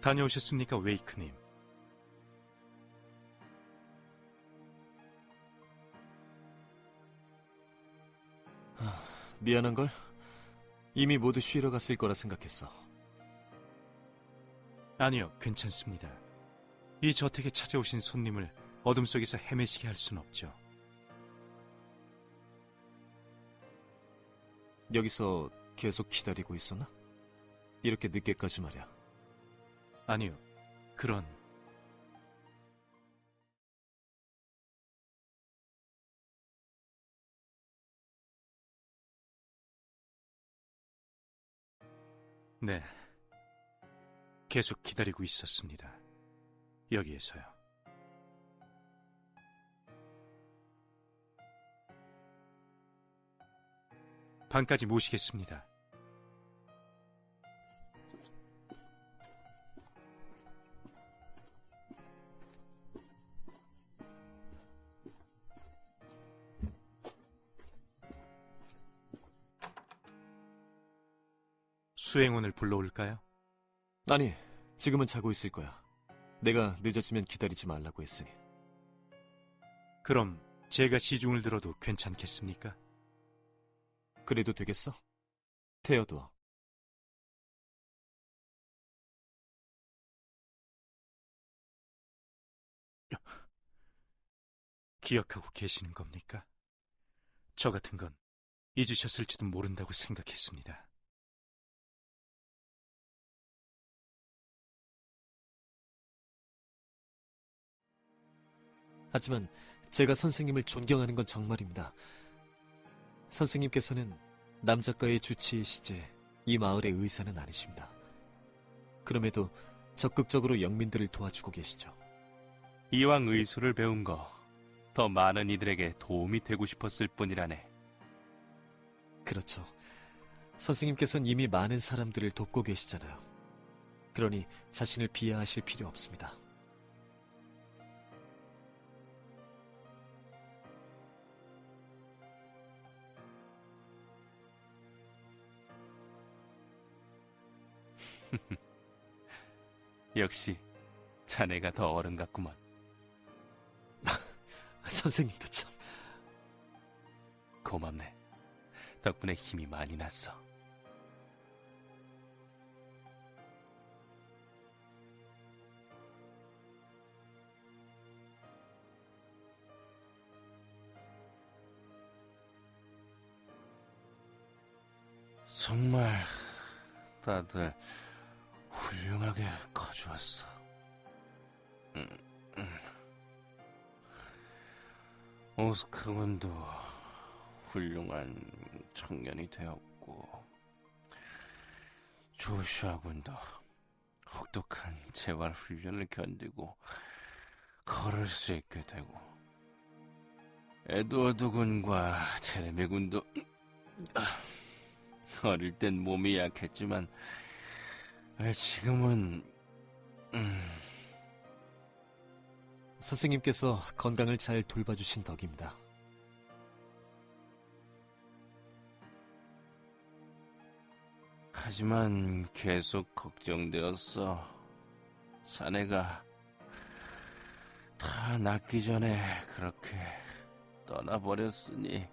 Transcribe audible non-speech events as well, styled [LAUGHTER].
다녀오셨습니까, 웨이크님? 미안한걸? 이미 모두 쉬러 갔을 거라 생각했어. 아니요, 괜찮습니다. 이 저택에 찾아오신 손님을 어둠 속에서 헤매시게 할 순 없죠. 여기서 계속 기다리고 있었나? 이렇게 늦게까지 말이야. 아니요, 그런 네. 계속 기다리고 있었습니다. 여기에서요. 방까지 모시겠습니다. 수행원을 불러올까요? 아니, 지금은 자고 있을 거야. 내가 늦어지면 기다리지 말라고 했으니. 그럼 제가 시중을 들어도 괜찮겠습니까? 그래도 되겠어? 테어도어. 기억하고 계시는 겁니까? 저 같은 건 잊으셨을지도 모른다고 생각했습니다. 하지만 제가 선생님을 존경하는 건 정말입니다. 선생님께서는 남작가의 주치의 시제 이 마을의 의사는 아니십니다. 그럼에도 적극적으로 영민들을 도와주고 계시죠. 이왕 의술을 배운 거 더 많은 이들에게 도움이 되고 싶었을 뿐이라네. 그렇죠. 선생님께서는 이미 많은 사람들을 돕고 계시잖아요. 그러니 자신을 비하하실 필요 없습니다. [LAUGHS] 역시 자네가 더 어른 같구먼. [LAUGHS] 선생님도 참. 고맙네. 덕분에 힘이 많이 났어. 정말 다들 훌륭하게 커주었어. 음, 음. 오스카 군도 훌륭한 청년이 되었고, 조슈아 군도 혹독한 재활 훈련을 견디고 걸을 수 있게 되고, 에드워드 군과 제레미 군도 어릴 땐 몸이 약했지만 지금은 음, 선생님께서 건강을 잘 돌봐주신 덕입니다. 하지만 계속 걱정되었어. 사내가 다 낫기 전에 그렇게 떠나버렸으니